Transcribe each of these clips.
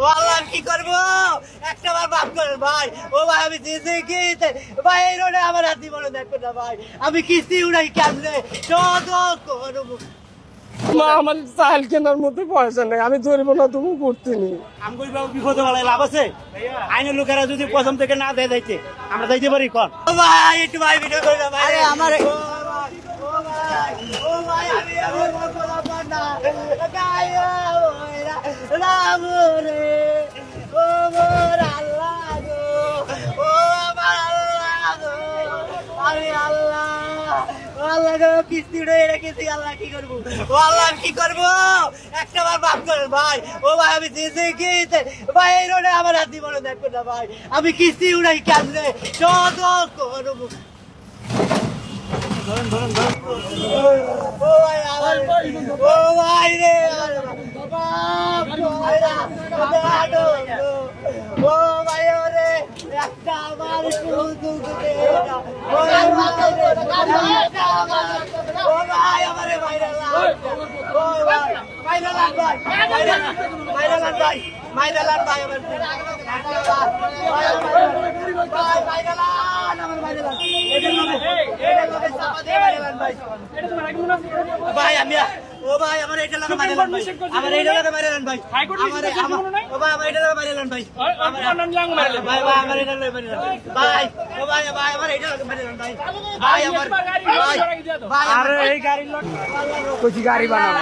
ও আল্লাহ কি করব? একটা বার করেন ভাই। ও ভাই আমি দিয়েছি কি ভাই এই রোডে আমার হাতি বলে দেখো না ভাই। আমি কিস্তি উড়াই কেমনে? করব। মা আমার চাল কেনার মতো পয়সা নেই। আমি ধরবো না তুমি করতে নি আমগুলি বাবু বিপদে বেলায় লাভ আছে? আইনের লোকেরা যদি প্রথম থেকে না দেয় যাইতে আমরা যাইতে পারি কন ও ভাই একটু ভাই ভিডিও করে না ভাই। আমার ও ভাই ও ভাই আমি আমার না। গায়া ওরা রাম রে ও মোর আল্লাহ গো ও আমার আল্লাহ গো আমি আল্লাহ ও আল্লাহ গো কিস্তি উড়ে রেখেছি আল্লাহ কি করব? ও আল্লাহ কি করব? একটা বার মাফ করেন ভাই ও ভাই আমি দিয়েছি কি ভাই এই রোডে আমার হাতি বলে দেখো না ভাই আমি কিস্তি উড়াই কেমনে? চোদ্দ করব। ও ভাই আমার ও ভাই রে বাপ ভাই রা, ও ভাই ওরে একটা আমার শুধু। ও ভাই রে, আমার ভাইরা ও ভাইরা ভাইরা ভাইরা আমার ভাই ভাই আমি ও ভাই আমার এটা লাগা মারে লান ভাই। আমার এটা লাগা মারে লান ভাই। আমার ও ভাই আমার এটা লাগা মারে লান ভাই আমার- ভাই ভাই আমার এটা লাগা মারে লান ভাই ও ভাই ভাই আমার এটা লাগা মারে লান ভাই ভাই আমার ভাই ভাই আরে এই গাড়ির লোক কচি গাড়ি বানাবো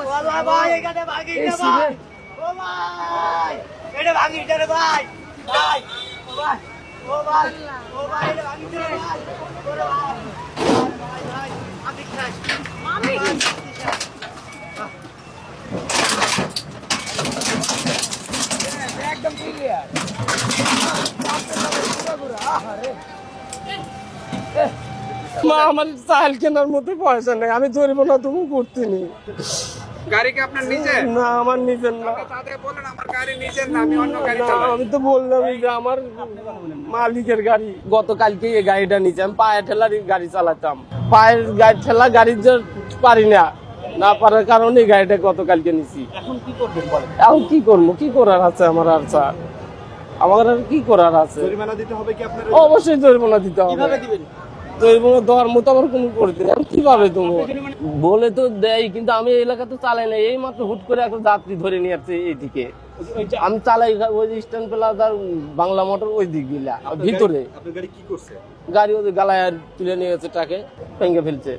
ওয়াল্লাহ ভাই এখানে ভাগি না ভাই। ও ভাই এটা ভাগি রে ভাই। ভাই ও ভাই ও ভাই ও ভাই এটা ভাগি ভাই। ভাই ভাই আমি খাই আমি মা আমার চাল কেনার মতো পয়সা নেই আমি ধরবো না তুমি করতে নি গাড়ি কি আপনার নিজের? না আমার নিজের না। বলেন আমার গাড়ি নিজের না আমি অন্য গাড়ি আমি তো বললামই যে আমার মালিকের গাড়ি। গতকালকে এই গাড়িটা নিচে আমি পায়ে ঠেলার গাড়ি চালাতাম। পায়ের গাড়ি ঠেলা গাড়ি যে পারি না না পারার কারণে গাড়িটা গতকালকে নিছি এখন কি করবেন বলেন? এখন কি করব? কি করার আছে আমার আর স্যার আমার আর কি করার আছে? জরিমানা দিতে হবে কি আপনার? অবশ্যই জরিমানা দিতে হবে। কীভাবে দিবেন? জরিমানা দেওয়ার মতো আমার কোনো করতে আমি কীভাবে দেবো? বলে তো দেয় কিন্তু আমি এলাকা তো চালাই না এই মাত্র হুট করে একটা যাত্রী ধরে নিয়ে আসছে এইদিকে। আমি চালাই ওই স্ট্যান্ড প্লাজার বাংলা মোটর ওই দিক গিলা ভিতরে। গাড়ি কি করছে? গাড়ি ওদের গালায় আর তুলে নিয়ে গেছে ট্রাকে ভেঙে ফেলছে।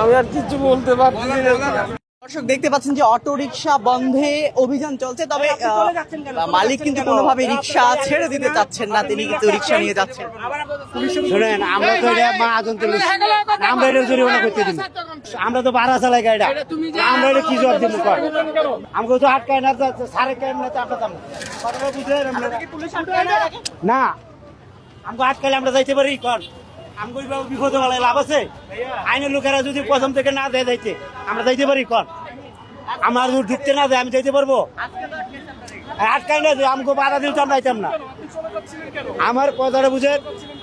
আমি আর কিছু বলতে পারছি না। দর্শক দেখতে পাচ্ছেন যে অটো রিক্সা বন্ধে অভিযান চলছে তবে মালিক কিন্তু কোনোভাবে রিক্সা ছেড়ে দিতে চাচ্ছেন না তিনি কিন্তু রিক্সা নিয়ে যাচ্ছেন। শুনেন আমরা তো আমরা এটা জরিমানা করতে দিন আমরা তো বাড়া চালাই গাড়িটা। আমরা এটা কি জবাব দিব কর। আমাকে তো আটকায় না তো সাড়ে কায় না তো আমরা যাব না আমাকে আটকালে আমরা যাইতে পারি কর। আমাকে বাবু বিপদে লাভ আছে? আইনের লোকেরা যদি প্রথম থেকে না দেয় যাইতে আমরা যাইতে পারি কর। আমার যদি ঢুকতে না আমি যাইতে পারব? আর আটকায় না দেয় আমাকে বাধা দিলে তো আমরা যাইতাম না। আমার কথাটা বুঝে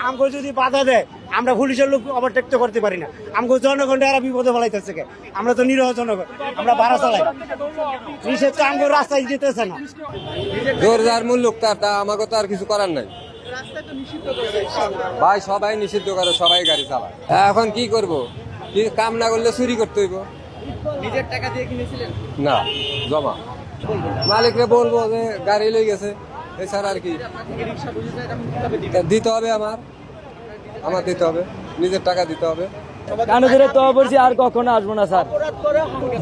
আমাকে যদি বাধা দেয় আমরা পুলিশের লোক ওভারটেক তো করতে পারি না। আমাকে জনগণ এরা বিপদে ফেলাইতেছে আমরা তো নিরহ জনগণ আমরা ভাড়া চালাই। নিষেধ তো আমাকে রাস্তায় যেতেছে না। জোর যার মূল্য তার তা আমাকে তো আর কিছু করার নাই। ভাই সবাই নিষিদ্ধ করে সবাই গাড়ি চালায়। এখন কি করব? কি কাম না করলে চুরি করতে হইব? নিজের টাকা দিয়ে কিনেছিলেন? না জমা। মালিকরে বলব যে গাড়ি লই গেছে এছাড়া আর কি। দিতে হবে আমার। আমার দিতে হবে নিজের টাকা দিতে হবে। কানে ধরে তো বলছি আর কখনো আসব না স্যার।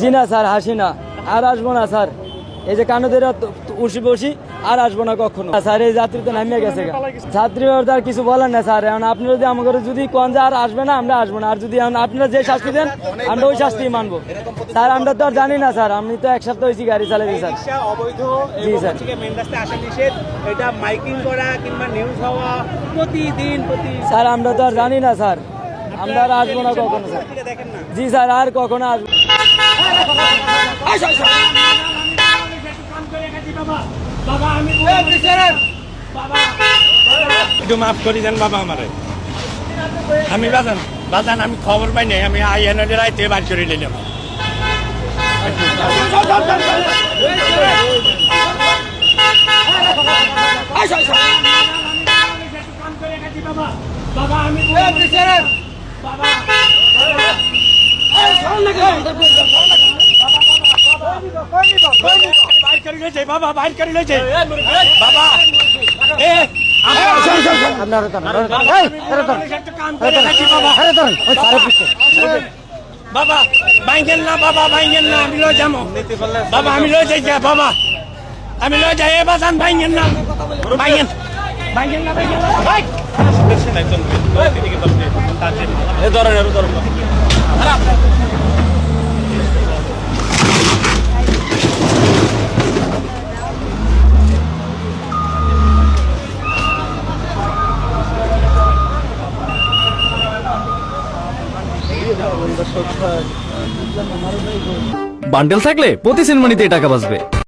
জি না স্যার হাসি না। আর আসব না স্যার। এই যে কানে ধরে উঠি বসি আর আসব না কখনো। স্যার এই যাত্রী তো নামিয়ে গেছে। ছাত্রী আর কিছু বলেন না স্যার। এখন আপনি যদি আমাকে যদি কোন যে আর আসবে না আমরা আসব না। আর যদি আপনারা যে শাস্তি দেন আমরা ওই শাস্তি মানবো। স্যার আমরা তো আর জানি না স্যার। আমি তো এক সপ্তাহ হয়েছি গাড়ি চালাইছি স্যার। অবৈধ জি, স্যার। এটা মাইকিং করা কিংবা নিউজ হওয়া প্রতিদিন স্যার আমরা তো আর জানি না স্যার। আমরা আর আসব না কখনো স্যার। জি স্যার আর কখনো আসব একটু মাফ করি দেন বাবা আমারে। আমি বাজান বাজান আমি খবর পাই নাই আমি আই এন রাইতে বাড়ি করে নিলাম বাবা আমি বাবা করে লইছে বাবা এ বাইঙ্গেন না বাবা বাইঙ্গেন না আমি লই যাব বাবা আমি লই যাই বাবা আমি লই যাই এ বাজান বাইঙ্গেন না না বাইঙ্গেন না ভাই বান্ডেল থাকলে প্রতি সিনেমানিতে টাকা বাঁচবে।